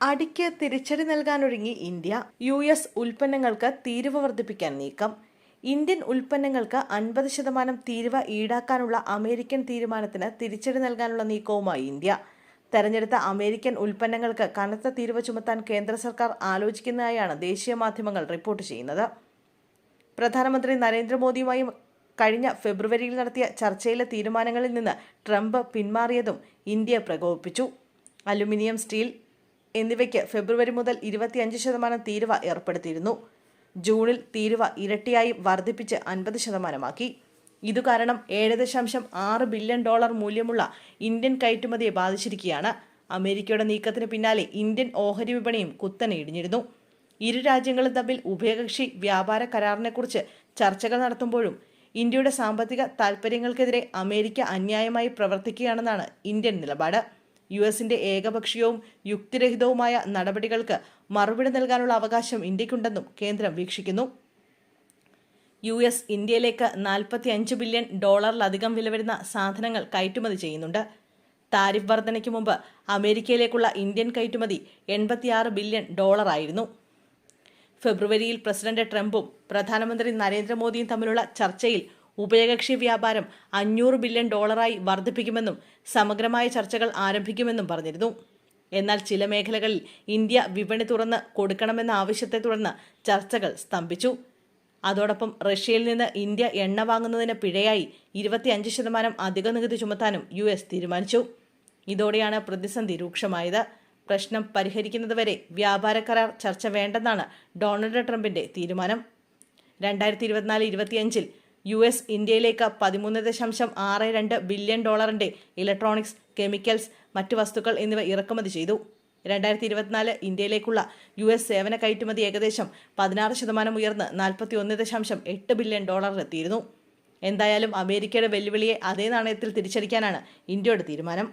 അടിക്ക് തിരിച്ചടി നൽകാനൊരുങ്ങി India U S ഉൽപ്പന്നങ്ങൾക്ക് തീരുവ വർദ്ധിപ്പിക്കാൻ നീക്കം. ഇന്ത്യൻ ഉൽപ്പന്നങ്ങൾക്ക് അൻപത് ശതമാനം തീരുവ ഈടാക്കാനുള്ള അമേരിക്കൻ തീരുമാനത്തിന് തിരിച്ചടി നൽകാനുള്ള നീക്കവുമായി ഇന്ത്യ. തെരഞ്ഞെടുത്ത അമേരിക്കൻ ഉൽപ്പന്നങ്ങൾക്ക് കനത്ത തീരുവ ചുമത്താൻ കേന്ദ്ര സർക്കാർ ആലോചിക്കുന്നതായാണ് ദേശീയ മാധ്യമങ്ങൾ റിപ്പോർട്ട് ചെയ്യുന്നത്. പ്രധാനമന്ത്രി നരേന്ദ്രമോദിയുമായി കഴിഞ്ഞ ഫെബ്രുവരിയിൽ നടത്തിയ ചർച്ചയിലെ തീരുമാനങ്ങളിൽ നിന്ന് ട്രംപ് പിന്മാറിയതും ഇന്ത്യ പ്രകോപിപ്പിച്ചു. അലുമിനിയം സ്റ്റീൽ എന്നിവയ്ക്ക് ഫെബ്രുവരി മുതൽ ഇരുപത്തിയഞ്ച് ശതമാനം തീരുവ ഏർപ്പെടുത്തിയിരുന്നു. ജൂണിൽ തീരുവ ഇരട്ടിയായി വർദ്ധിപ്പിച്ച് അൻപത് ശതമാനമാക്കി. ഇതു കാരണം ഏഴ് ദശാംശം ആറ് ബില്യൺ ഡോളർ മൂല്യമുള്ള ഇന്ത്യൻ കയറ്റുമതിയെ ബാധിച്ചിരിക്കുകയാണ്. അമേരിക്കയുടെ നീക്കത്തിന് പിന്നാലെ ഇന്ത്യൻ ഓഹരി വിപണിയും കുത്തനെ ഇടിഞ്ഞിരുന്നു. ഇരു രാജ്യങ്ങളും തമ്മിൽ ഉഭയകക്ഷി വ്യാപാര കരാറിനെക്കുറിച്ച് ചർച്ചകൾ നടത്തുമ്പോഴും ഇന്ത്യയുടെ സാമ്പത്തിക താൽപ്പര്യങ്ങൾക്കെതിരെ അമേരിക്ക അന്യായമായി പ്രവർത്തിക്കുകയാണെന്നാണ് ഇന്ത്യൻ നിലപാട്. യു എസിന്റെ ഏകപക്ഷീയവും യുക്തിരഹിതവുമായ നടപടികൾക്ക് മറുപടി നൽകാനുള്ള അവകാശം ഇന്ത്യക്കുണ്ടെന്നും കേന്ദ്രം വീക്ഷിക്കുന്നു. യു എസ് ഇന്ത്യയിലേക്ക് നാൽപ്പത്തി അഞ്ച് ബില്യൺ ഡോളറിലധികം വിലവരുന്ന സാധനങ്ങൾ കയറ്റുമതി ചെയ്യുന്നുണ്ട്. താരിഫ് വർധനയ്ക്ക് മുമ്പ് അമേരിക്കയിലേക്കുള്ള ഇന്ത്യൻ കയറ്റുമതി എൺപത്തിയാറ് ബില്യൺ ഡോളറായിരുന്നു. ഫെബ്രുവരിയിൽ പ്രസിഡന്റ് ട്രംപും പ്രധാനമന്ത്രി നരേന്ദ്രമോദിയും തമ്മിലുള്ള ചർച്ചയിൽ ഉഭയകക്ഷി വ്യാപാരം അഞ്ഞൂറ് ബില്യൺ ഡോളറായി വർദ്ധിപ്പിക്കുമെന്നും സമഗ്രമായ ചർച്ചകൾ ആരംഭിക്കുമെന്നും പറഞ്ഞിരുന്നു. എന്നാൽ ചില മേഖലകളിൽ ഇന്ത്യ വിപണി തുറന്ന് കൊടുക്കണമെന്ന ആവശ്യത്തെ തുടർന്ന് ചർച്ചകൾ സ്തംഭിച്ചു. അതോടൊപ്പം റഷ്യയിൽ നിന്ന് ഇന്ത്യ എണ്ണ വാങ്ങുന്നതിന് പിഴയായി ഇരുപത്തിയഞ്ച് ശതമാനം അധിക നികുതി ചുമത്താനും യു എസ് തീരുമാനിച്ചു. ഇതോടെയാണ് പ്രതിസന്ധി രൂക്ഷമായത്. പ്രശ്നം പരിഹരിക്കുന്നതുവരെ വ്യാപാര കരാർ ചർച്ച വേണ്ടെന്നാണ് ഡൊണാൾഡ് ട്രംപിന്റെ തീരുമാനം. രണ്ടായിരത്തി ഇരുപത്തിനാല് ഇരുപത്തിയഞ്ചിൽ യു എസ് ഇന്ത്യയിലേക്ക് പതിമൂന്ന് ദശാംശം ആറ് രണ്ട് ബില്യൺ ഡോളറിന്റെ ഇലക്ട്രോണിക്സ് കെമിക്കൽസ് മറ്റ് വസ്തുക്കൾ എന്നിവ ഇറക്കുമതി ചെയ്തു. രണ്ടായിരത്തി ഇരുപത്തിനാല് ഇന്ത്യയിലേക്കുള്ള യു എസ് സേവന കയറ്റുമതി ഏകദേശം പതിനാറ് ശതമാനം ഉയർന്ന് നാൽപ്പത്തി ഒന്ന് ദശാംശം എട്ട് ബില്യൺ ഡോളറിലെത്തിയിരുന്നു എന്തായാലും അമേരിക്കയുടെ വെല്ലുവിളിയെ അതേ നാണയത്തിൽ തിരിച്ചടിക്കാനാണ് ഇന്ത്യയുടെ തീരുമാനം.